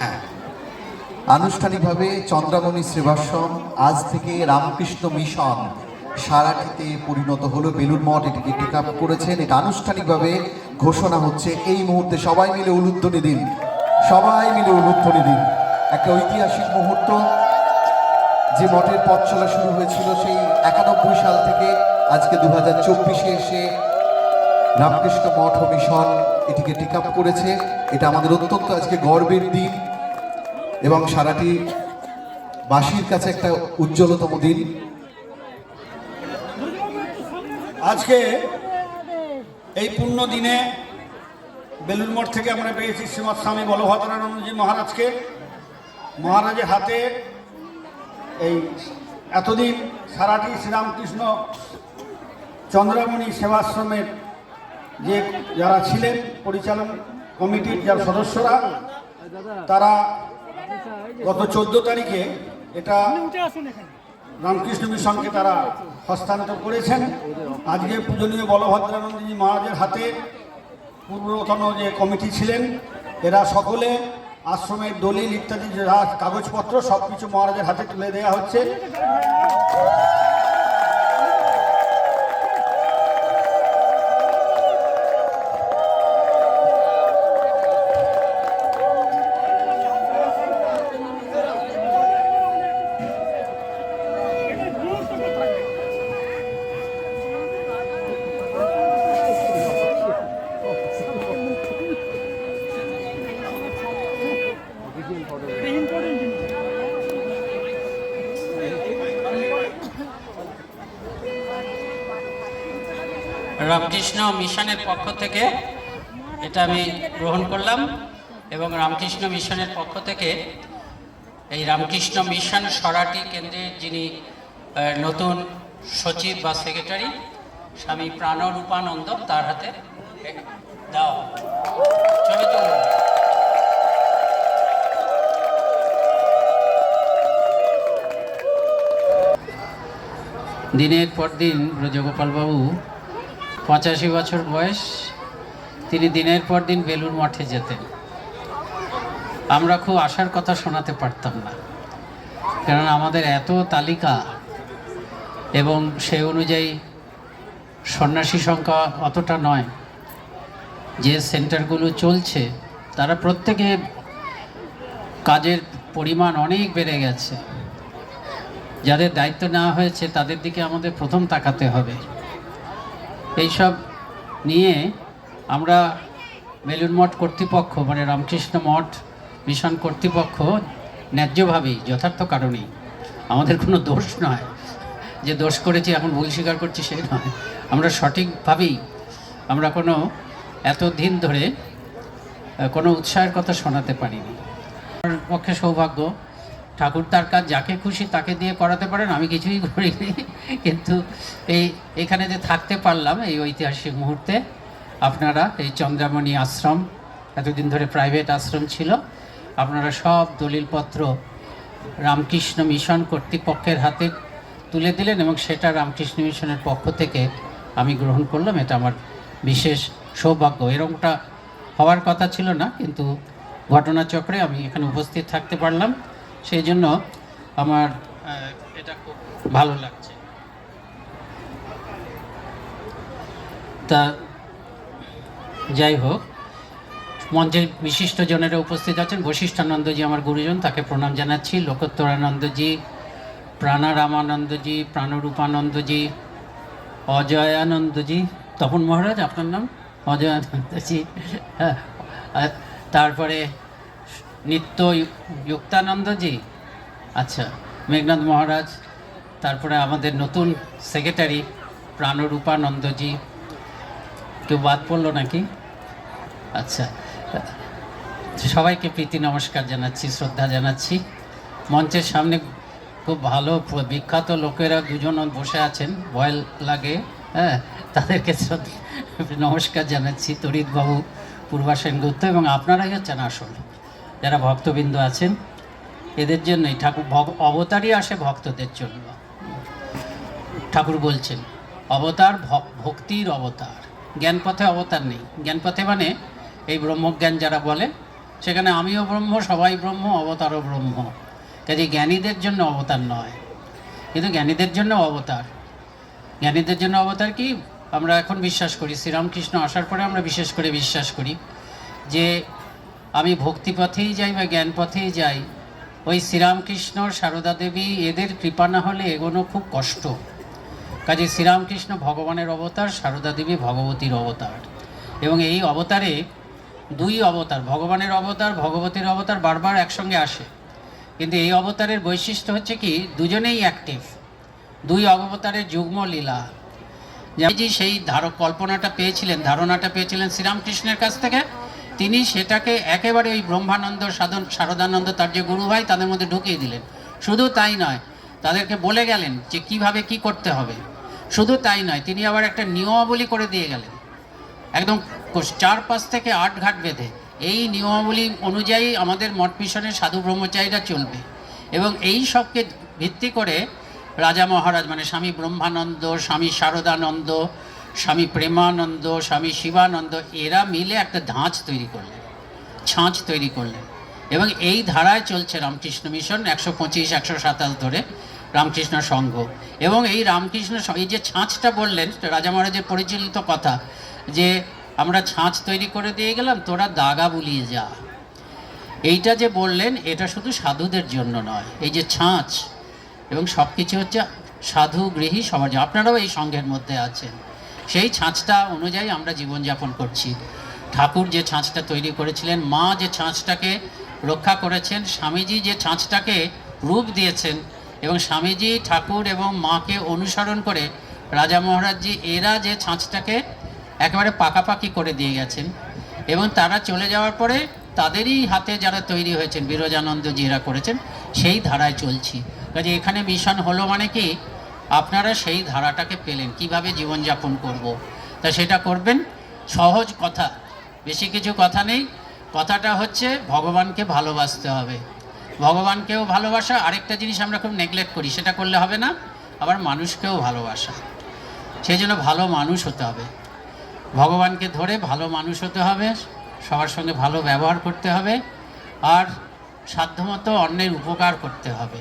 হ্যাঁ। আনুষ্ঠানিকভাবে চন্দ্রামণি শ্রীবাসম আজ থেকে রামকৃষ্ণ মিশন সারাটিতে পরিণত হলো বেলুর মঠ এটিকে টেক আপ করেছেন। এটা আনুষ্ঠানিকভাবে ঘোষণা হচ্ছে, এই মুহূর্তে সবাই মিলে উলুধ্বনি দিন। সবাই মিলে উলুধ্বনি দিন। একটা ঐতিহাসিক মুহূর্ত। যে মঠের পথ চলা শুরু হয়েছিল সেই একানব্বই সাল থেকে আজকে দু হাজার চব্বিশে এসে রামকৃষ্ণ মঠ ও মিশন এটিকে টেক আপ করেছে। এটা আমাদের অত্যন্ত আজকে গর্বের দিন। এবং সারাটি বাসির কাছে একটা উজ্জ্বলতম দিন। আজকে এই পূর্ণ দিনে বেলুর মঠ থেকে আমরা পেয়েছি শ্রীমৎ স্বামী বলভদ্রানন্দজি মহারাজকে। মহারাজের হাতে এই এতদিন সারাটি শ্রীরামকৃষ্ণ চন্দ্রমণি সেবাশ্রমের যে যারা ছিলেন, পরিচালন কমিটির যারা সদস্যরা, তারা গত চোদ্দ তারিখে এটা রামকৃষ্ণ মিশনকে তারা হস্তান্তর করেছেন। আজকে পূজনীয় বলভদ্রানন্দজি মহারাজের হাতে পূর্বতন যে কমিটি ছিলেন, এরা সকলে আশ্রমের দলিল ইত্যাদি যা কাগজপত্র সব কিছু মহারাজের হাতে তুলে দেওয়া হচ্ছে। রামকৃষ্ণ মিশনের পক্ষ থেকে এটা আমি গ্রহণ করলাম এবং রামকৃষ্ণ মিশনের পক্ষ থেকে এই রামকৃষ্ণ মিশন সরাটি কেন্দ্রের যিনি নতুন সচিব বা সেক্রেটারি, স্বামী প্রাণরূপানন্দ তার হাতে দাও। দিনের পর দিন ব্রজগোপালবাবু পঁচাশি বছর বয়স, তিনি দিনের পর দিন বেলুর মঠে যেতেন। আমরা খুব আশার কথা শোনাতে পারতাম না। কারণ আমাদের এত তালিকা এবং সেই অনুযায়ী সন্ন্যাসী সংখ্যা অতটা নয়। যে সেন্টারগুলো চলছে, তারা প্রত্যেকে কাজের পরিমাণ অনেক বেড়ে গেছে। যাদের দায়িত্ব নেওয়া হয়েছে, তাদের দিকে আমাদের প্রথম তাকাতে হবে। এইসব নিয়ে আমরা বেলুন মঠ কর্তৃপক্ষ মানে রামকৃষ্ণ মঠ মিশন কর্তৃপক্ষ ন্যায্যভাবেই যথার্থ কারণেই, আমাদের কোনো দোষ নয়। যে দোষ করেছি এখন ভুল স্বীকার করছি, সেই নয়। আমরা সঠিকভাবেই, আমরা কোনো এত দিন ধরে, কোনো উৎসাহের কথা শোনাতে পারিনি। আমার পক্ষে সৌভাগ্য ঠাকুর তার কাজ যাকে খুশি তাকে দিয়ে করাতে পারেন, আমি কিছুই করিনি। কিন্তু এই, এখানে যে থাকতে পারলাম এই ঐতিহাসিক মুহূর্তে, আপনারা এই চন্দ্রামণি আশ্রম, এতদিন ধরে প্রাইভেট আশ্রম ছিল, আপনারা সব দলিলপত্র রামকৃষ্ণ মিশন কর্তৃপক্ষের হাতে তুলে দিলেন এবং সেটা রামকৃষ্ণ মিশনের পক্ষ থেকে আমি গ্রহণ করলাম। এটা আমার বিশেষ সৌভাগ্য। এরকমটা হওয়ার কথা ছিল না, কিন্তু ঘটনাচক্রে আমি এখানে উপস্থিত থাকতে পারলাম। সেই জন্য আমার এটা খুব ভালো লাগছে। তা যাই হোক মঞ্চের বিশিষ্ট জনেরা উপস্থিত আছেন। বশিষ্ঠানন্দজি আমার গুরুজন তাকে প্রণাম জানাচ্ছি। লোকোত্তরানন্দজি প্রাণারামানন্দজি প্রাণরূপানন্দজি অজয়ানন্দজি। তপন মহারাজ আপনার নাম? অজয়ানন্দজি। হ্যাঁ, তারপরে নিত্য যুক্তানন্দজি আচ্ছা মেঘনাথ মহারাজ, তারপরে আমাদের নতুন সেক্রেটারি প্রাণরূপানন্দজি, কেউ বাদ পড়ল নাকি? আচ্ছা সবাইকে প্রীতি নমস্কার জানাচ্ছি, শ্রদ্ধা জানাচ্ছি। মঞ্চের সামনে খুব ভালো বিখ্যাত লোকেরা দুজন বসে আছেন, ভয় লাগে হ্যাঁ তাদেরকে নমস্কার জানাচ্ছি তরিতবাবু পূর্বাসেন গুপ্ত এবং আপনারাই হচ্ছেন আসল। যারা ভক্তবৃন্দ আছেন, এদের জন্যই ঠাকুর অবতারই আসে ভক্তদের জন্য। ঠাকুর বলছেন, অবতার ভক্তির অবতার। জ্ঞানপথে অবতার নেই। জ্ঞানপথে মানে এই ব্রহ্মজ্ঞান যারা বলে, সেখানে আমিও ব্রহ্ম, সবাই ব্রহ্ম, অবতারও ব্রহ্ম। কাজে জ্ঞানীদের জন্য অবতার নয়। কিন্তু জ্ঞানীদের জন্য অবতার। জ্ঞানীদের জন্য অবতার কি? আমরা এখন বিশ্বাস করি, শ্রীরামকৃষ্ণ আসার পরে আমরা বিশেষ করে বিশ্বাস করি যে আমি ভক্তি পথেই যাই বা জ্ঞান পথেই যাই, ওই শ্রীরামকৃষ্ণ সারদা দেবী এদের কৃপা না হলে এগোনো খুব কষ্ট। কাজে শ্রীরামকৃষ্ণ ভগবানের অবতার, সারদা দেবী ভগবতীর অবতার। এবং এই অবতারে দুই অবতার, ভগবানের অবতার, ভগবতীর অবতার বারবার একসঙ্গে আসে। কিন্তু এই অবতারের বৈশিষ্ট্য হচ্ছে কি, দুজনেই অ্যাক্টিভ দুই অবতারের যুগ্ম লীলা। যে সেই ধারক কল্পনাটা পেয়েছিলেন, ধারণাটা পেয়েছিলেন শ্রীরামকৃষ্ণের কাছ থেকে তিনি সেটাকে একেবারে ওই ব্রহ্মানন্দ, সাধন শারদানন্দ তার যে গুরু ভাই, তাদের মধ্যে ঢুকিয়ে দিলেন। শুধু তাই নয়, তাদেরকে বলে গেলেন যে কীভাবে কি করতে হবে। শুধু তাই নয়, তিনি আবার একটা নিয়মাবলী করে দিয়ে গেলেন। একদম চার পাঁচ থেকে আট ঘাট বেঁধে, এই নিয়মাবলী অনুযায়ী আমাদের মঠ মিশনের সাধু ব্রহ্মচারীরা চলবে। এবং এই সবকে ভিত্তি করে রাজা মহারাজ মানে স্বামী ব্রহ্মানন্দ, স্বামী শারদানন্দ স্বামী প্রেমানন্দ, স্বামী শিবানন্দ, এরা মিলে একটা ধাঁচ তৈরি করলেন, ছাঁচ তৈরি করলেন। এবং এই ধারায় চলছে রামকৃষ্ণ মিশন একশো পঁচিশ, একশো সাতাশ ধরে রামকৃষ্ণ সংঘ। এবং এই রামকৃষ্ণ এই যে ছাঁচটা বললেন রাজা মহারাজের পরিচালিত কথা, যে আমরা ছাঁচ তৈরি করে দিয়ে গেলাম, তোরা দাগা বুলিয়ে যা। এইটা যে বললেন, এটা শুধু সাধুদের জন্য নয়, এই যে ছাঁচ, এবং সব কিছু হচ্ছে সাধু গৃহী সমাজ। আপনারাও এই সংঘের মধ্যে আছেন। সেই ছাঁচটা অনুযায়ী আমরা জীবনযাপন করছি। ঠাকুর যে ছাঁচটা তৈরি করেছিলেন, মা যে ছাঁচটাকে রক্ষা করেছেন, স্বামীজি যে ছাঁচটাকে রূপ দিয়েছেন এবং স্বামীজি, ঠাকুর এবং মাকে অনুসরণ করে রাজা মহারাজজি, এরা যে ছাঁচটাকে একেবারে পাকাপাকি করে দিয়ে গেছেন এবং তারা চলে যাওয়ার পরে তাদেরই হাতে যারা তৈরি হয়েছেন বিরজানন্দ জিরা করেছেন, সেই ধারায় চলছি। কাজে এখানে মিশন হলো মানে কি? আপনারা সেই ধারাটাকে পেলেন, কীভাবে জীবনযাপন করব। তা সেটা করবেন, সহজ কথা, বেশি কিছু কথা নেই। কথাটা হচ্ছে, ভগবানকে ভালোবাসতে হবে। ভগবানকেও ভালোবাসা, আরেকটা জিনিস আমরা খুব নেগলেক্ট করি, সেটা করলে হবে না, আবার মানুষকেও ভালোবাসা। সেই জন্য ভালো মানুষ হতে হবে। ভগবানকে ধরে ভালো মানুষ হতে হবে, সবার সঙ্গে ভালো ব্যবহার করতে হবে, আর সাধ্যমতো অন্যের উপকার করতে হবে।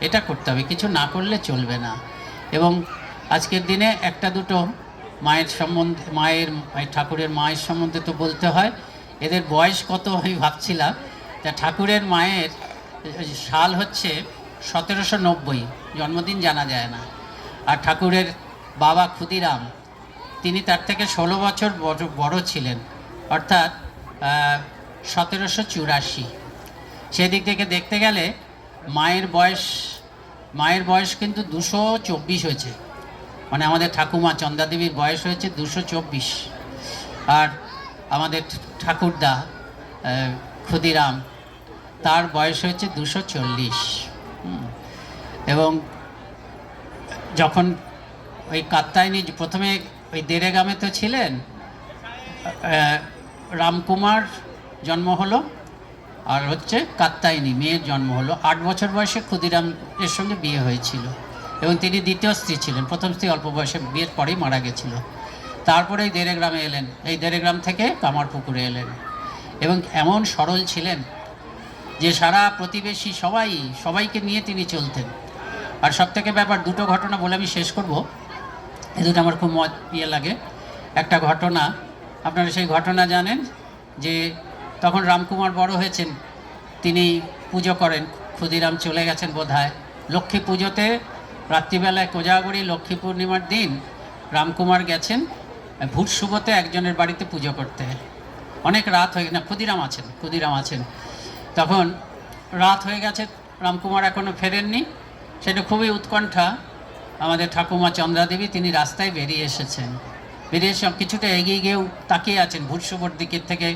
এটা করতে হবে, কিছু না করলে চলবে না। এবং আজকের দিনে একটা দুটো মায়ের সম্বন্ধে, মায়ের ঠাকুরের মায়ের সম্বন্ধে তো বলতে হয়। এদের বয়স কত আমি ভাবছিলাম। তা ঠাকুরের মায়ের সাল হচ্ছে সতেরোশো নব্বই, জন্মদিন জানা যায় না। আর ঠাকুরের বাবা ক্ষুদিরাম, তিনি তার থেকে ষোলো বছর বড় ছিলেন। অর্থাৎ সতেরোশো চুরাশি। সেদিক থেকে দেখতে গেলে মায়ের বয়স মায়ের বয়স কিন্তু দুশো চব্বিশ হয়েছে। মানে আমাদের ঠাকুমা, চন্দাদেবীর বয়স হয়েছে দুশো চব্বিশ। আর আমাদের ঠাকুরদা ক্ষুদিরাম, তার বয়স হয়েছে দুশো চল্লিশ। এবং যখন ওই কাত্তায়নি প্রথমে ওই দেরেগামে তো ছিলেন রামকুমার জন্ম হলো। আর হচ্ছে কাত্তায়নি, মেয়ের জন্ম হলো, আট বছর বয়সে ক্ষুদিরাম এর সঙ্গে বিয়ে হয়েছিল এবং তিনি দ্বিতীয় স্ত্রী ছিলেন। প্রথম স্ত্রী অল্প বয়সে বিয়ের পরেই মারা গেছিল। তারপরে এই দেরেগ্রামে এলেন। এই দেরেগ্রাম থেকে কামারপুকুরে এলেন এবং এমন সরল ছিলেন যে সারা প্রতিবেশী সবাই, সবাইকে নিয়ে তিনি চলতেন। আর সব থেকে ব্যাপার, দুটো ঘটনা বলে আমি শেষ করব। এই দুটো আমার খুব মত ইয়ে লাগে। একটা ঘটনা, আপনারা সেই ঘটনা জানেন যে তখন রামকুমার বড় হয়েছেন, তিনি পুজো করেন, ক্ষুদিরাম চলে গেছেন বোধহয় লক্ষ্মী পুজোতে রাত্রিবেলায় কোজাগরি লক্ষ্মী পূর্ণিমার দিন রামকুমার গেছেন, ভূত শুভতে একজনের বাড়িতে পুজো করতে। অনেক রাত হয়ে না, ক্ষুদিরাম আছেন ক্ষুদিরাম আছেন। তখন রাত হয়ে গেছে, রামকুমার এখনও ফেরেননি। সেটা খুবই উৎকণ্ঠা। আমাদের ঠাকুমা চন্দ্রাদেবী, তিনি রাস্তায় বেরিয়ে এসেছেন। বেরিয়ে এসে কিছুটা এগিয়ে গিয়েও তাকিয়ে আছেন ভূতশুভর দিকের থেকে।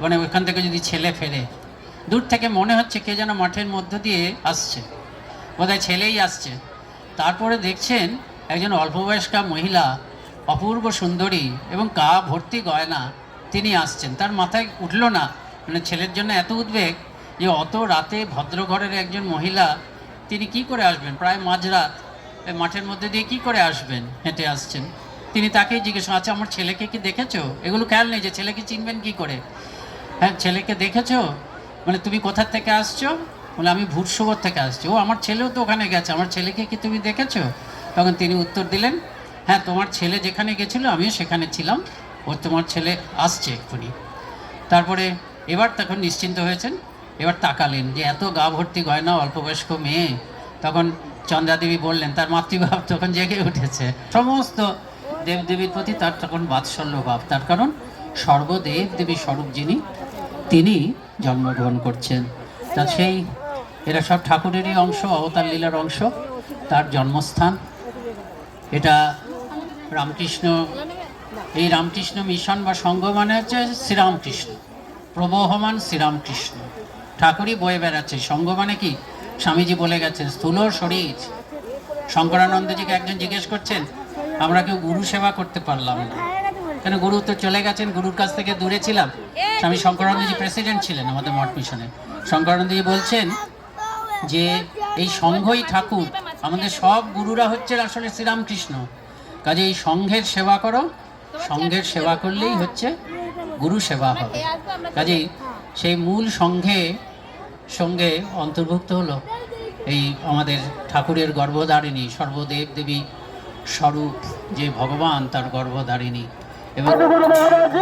মানে ওইখান থেকে যদি ছেলে ফেরে, দূর থেকে মনে হচ্ছে কে যেন মাঠের মধ্য দিয়ে আসছে। বোধহয় ছেলেই আসছে। তারপরে দেখছেন একজন অল্পবয়স্কা মহিলা, অপূর্ব সুন্দরী এবং কা ভর্তি গয়না তিনি আসছেন। তার মাথায় উঠল না মানে ছেলের জন্য এত উদ্বেগ যে অত রাতে ভদ্রঘরের একজন মহিলা, তিনি কি করে আসবেন? প্রায় মাঝরাত মাঠের মধ্যে দিয়ে কি করে আসবেন? হেঁটে আসছেন। তিনি তাকেই জিজ্ঞেস আচ্ছা আমার ছেলেকে কি দেখেছ? এগুলো খেয়াল নেই যে ছেলেকে চিনবেন কি করে? হ্যাঁ ছেলেকে দেখেছ? মানে তুমি কোথার থেকে আসছো? বলে, আমি ভুটসবর থেকে আসছি। ও, আমার ছেলেও তো ওখানে গেছে। আমার ছেলেকে কি তুমি দেখেছ? তখন তিনি উত্তর দিলেন হ্যাঁ তোমার ছেলে যেখানে গেছিল, আমিও সেখানে ছিলাম। ও তোমার ছেলে আসছে এক্ষুনি। তারপরে এবার তখন নিশ্চিন্ত হয়েছেন, এবার তাকালেন যে, এত গা ভর্তি গয়না অল্প বয়স্ক মেয়ে। তখন চন্দ্রাদেবী বললেন, তার মাতৃভাব তখন জেগে উঠেছে। সমস্ত দেবদেবীর প্রতি তার তখন বাৎসল্য ভাব। তার কারণ সর্বদেব দেবী স্বরূপ যিনি তিনি জন্মগ্রহণ করছেন। তা সেই এরা সব ঠাকুরেরই অংশ অবতার লীলার অংশ তার জন্মস্থান। এটা রামকৃষ্ণ এই রামকৃষ্ণ মিশন বা সংঘ মানে হচ্ছে শ্রীরামকৃষ্ণ প্রবহমান শ্রীরামকৃষ্ণ। ঠাকুরই বয়ে বেড়াচ্ছে। সংঘ মানে কি? স্বামীজি বলে গেছেন স্থূল শরীর। শঙ্করানন্দজিকে একজন জিজ্ঞেস করছেন আমরা কেউ গুরু সেবা করতে পারলাম না। কেন গুরু তো চলে গেছেন? গুরুর কাছ থেকে দূরে ছিলাম। স্বামী শঙ্করানন্দজি প্রেসিডেন্ট ছিলেন আমাদের মঠ মিশনে শঙ্করানন্দজি বলছেন যে এই সংঘই ঠাকুর আমাদের সব গুরুরা হচ্ছে আসলে শ্রীরামকৃষ্ণ। কাজে এই সংঘের সেবা করো সংঘের সেবা করলেই হচ্ছে গুরু সেবা হবে। কাজেই সেই মূল সংঘে সঙ্গে অন্তর্ভুক্ত হলো এই আমাদের ঠাকুরের গর্ভধারিণী সর্বদেব দেবী স্বরূপ যে ভগবান তার গর্ভধারিণী। এবং মহারাজ